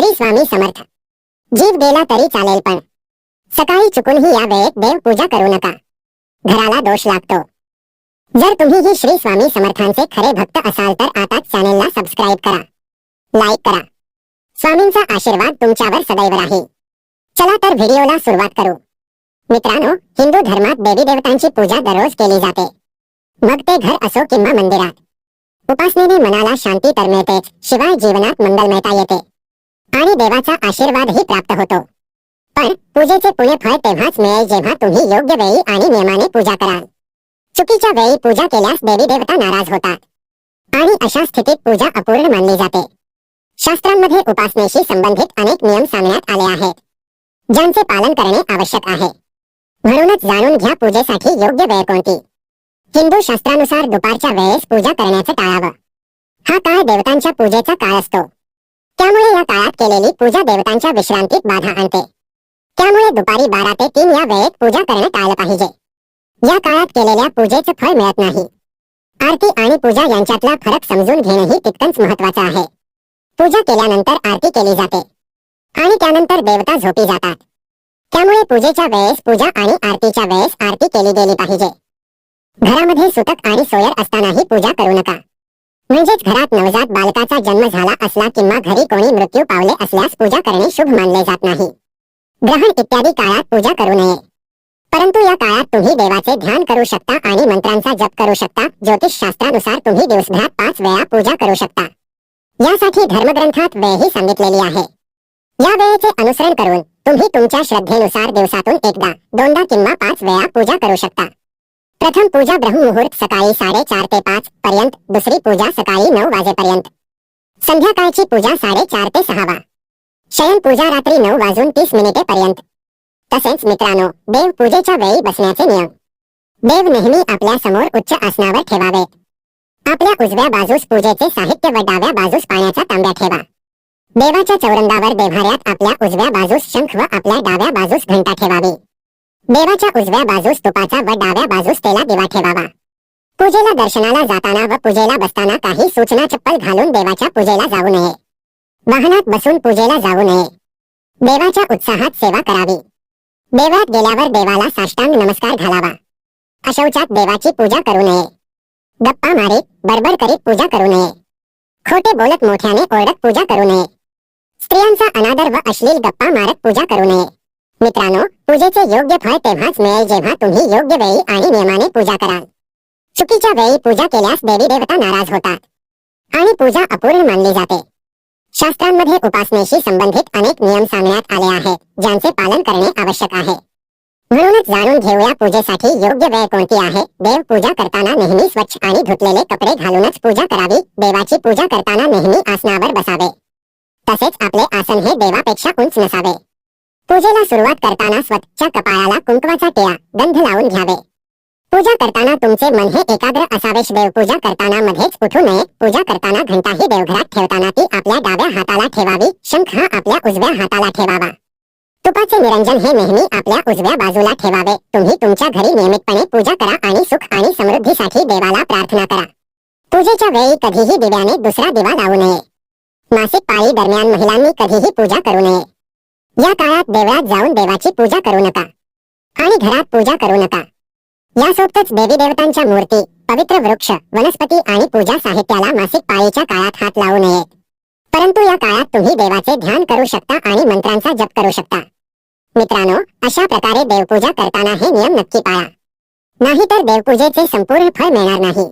श्री स्वामी समर्थ. जीव गेला तरी चालेल पण. सकाळी चुकूनही या वेळेत देव पूजा करू नका. घराला दोष लागतो. जर तुम्ही ही श्री स्वामी समर्थांचे खरे भक्त असाल तर आता चॅनेलला सबस्क्राईब करा. लाईक करा. स्वामींचा आशीर्वाद तुमच्यावर सदैव राहील. चला तर व्हिडिओला सुरुवात करू. मित्रांनो हिंदू धर्मात देवी देवतांची पूजा दररोज केली जाते. मग ते घर असो किंवा मंदिरात. उपासनेने मनाला शांती तर मिळतेच शिवाय जीवनात मंगलमयता येते. आणि देवाचा आशीर्वादही प्राप्त होतो. पण पूजेचे पुणे फळ तेव्हाच मिळेल जेव्हा तुम्ही योग्य वेळी आणि नियमाने पूजा कराल. चुकीच्या वेळी पूजा केल्यास देवी देवता नाराज होतात. आणि अशा स्थितीत पूजा अपूर्ण मानली जाते. शास्त्रांमध्ये उपासनेशी संबंधित अनेक नियम सांगण्यात आले आहेत. ज्यांचे पालन करणे आवश्यक आहे. म्हणूनच जाणून घ्या पूजेसाठी योग्य वेळ कोणती. हिंदू शास्त्रानुसार दुपारच्या वेळेस पूजा करण्याचं टाळावं. हा काळ देवतांच्या पूजेचा काळ असतो. त्यामुळे या काळात केलेली पूजा देवतांच्या विश्रांतीत बाधा आणते. त्यामुळे दुपारी बारा ते तीन या वेळेत पूजा करणे टाळलं पाहिजे. या काळात केलेल्या पूजेचं फळ मिळत नाही. आरती आणि पूजा यांच्यातला फरक समजून घेणंही तितकंच महत्वाचं आहे. पूजा केल्यानंतर आरती केली जाते. आणि त्यानंतर देवता झोपी जातात. त्यामुळे पूजेच्या वेळेस पूजा आणि आरतीच्या वेळेस आरती केली गेली पाहिजे. घरामध्ये सुतक आणि सोयर असतानाही पूजा करू नका. म्हणजेच घरात नवजात बालकाचा जन्म झाला असला किंवा घरी कोणी मृत्यू पावले असल्यास पूजा करणे शुभ मानले जात नाही. ग्रहण इत्यादी काळात पूजा करू नये. परंतु या काळात तुम्ही देवाचे ध्यान करू शकता आणि मंत्रांचा जप करू शकता. ज्योतिष शास्त्रानुसार तुम्ही दिवसभरात पाच वेळा पूजा करू शकता. यासाठी धर्मग्रंथात वेळही सांगितलेली आहे. या वेळेचे अनुसरण करून तुम्ही तुमच्या श्रद्धेनुसार दिवसातून एकदा दोनदा किंवा पाच वेळा पूजा करू शकता. प्रथम पूजा ब्रह्ममुहूर्त सकाळी साडेचार ते पाच पर्यंत दुसरी पूजा सकाळी नऊ वाजेपर्यंत. संध्याकाळची पूजा साडेचार ते सहावा शयन पूजा रात्री नऊ वाजून तीस मिनिटे पर्यंत. तसेच मित्रांनो देव पूजेच्या वेळी बसण्याचे नियम. देव नेहमी आपल्यासमोर उच्च आसनावर ठेवावेत. आपल्या उजव्या बाजूस पूजेचे साहित्य व डाव्या बाजूस पाण्याचा तांब्या ठेवा. देवाच्या चौरंगावर देव्हाऱ्यात आपल्या उजव्या बाजूस शंख व आपल्या डाव्या बाजूस घंटा ठेवावी. देवाच्या उजव्या बाजूस तुपाचा व डाव्या बाजूस तेला दिवा ठेवावा. पूजेला दर्शनाला जाताना व पूजेला बसताना काही सूचना चप्पल घालून देवाच्या पूजेला जाऊ नये. वाहनात बसून पूजेला जाऊ नये. देवाच्या उत्साहात सेवा करावी. देवळात गेल्यावर देवाला साष्टांग नमस्कार घालावा. अशौचात देवाची पूजा करू नये. गप्पा मारीत बडबड करीत पूजा करू नये. खोटे बोलत मोठ्याने ओरडत पूजा करू नये. स्त्रियांचा अनादर व अश्लील गप्पा मारत पूजा करू नये. मित्रांनो पूजेचे योग्य फळ तेव्हाच मिळेल जेव्हा तुम्ही योग्य वेळी आणि नियमाने पूजा कराल. चुकीच्या वेळी पूजा केल्यास देवी देवता नाराज होतात. आणि पूजा अपूर्ण मानली जाते. शास्त्रांमध्ये उपासनेशी संबंधित अनेक नियम सांगण्यात आले आहेत ज्यांचे पालन करणे आवश्यक आहे. म्हणूनच जाणून घेऊया पूजेसाठी योग्य वेळ कोणती आहे. देव पूजा करताना नेहमी स्वच्छ आणि धुतलेले कपडे घालूनच पूजा करावी देवाची पूजा करताना नेहमी आसनावर बसावे. तसेच आपले आसन हे देवापेक्षा उंच नसावे. पूजेला सुरुवात करताना स्वतःच्या कपाळाला कुंकवाचा टिळा गंध लावून घ्यावे. पूजा करताना तुमचे मन हे एकाग्र असावे देवपूजा करताना मध्येच उठू नये. पूजा करताना घंटाही देवघरात ठेवताना ती आपल्या डाव्या हाताला ठेवावी शंख हा आपल्या उजव्या हाताला ठेवावा. तुपाचे निरंजन हे नेहमी आपल्या उजव्या बाजूला ठेवावे. तुम्ही तुमच्या घरी नियमितपणे पूजा करा आणि सुख आणि समृद्धीसाठी देवाला प्रार्थना करा. पूजेच्या वेळी कधीही दिव्याने दुसरा दिवा लावू नये. मासिक पाळी दरम्यान महिलांनी कधीही पूजा करू नये. या काळात देवळात जाऊन देवाची पूजा करू नका. आणि घरात पूजा करू नका. यासोबतच देवी देवतांच्या मूर्ती पवित्र वृक्ष वनस्पती आणि पूजा साहित्याला मासिक पाळीच्या काळात हात लावू नये परंतु या काळात तुम्ही देवाचे ध्यान करू शकता आणि मंत्रांचा जप करू शकता. मित्रांनो अशा प्रकारे देवपूजा करताना हे नियम नक्की पाळा. नाहीतर देवपूजेचे संपूर्ण फळ मिळणार नाही.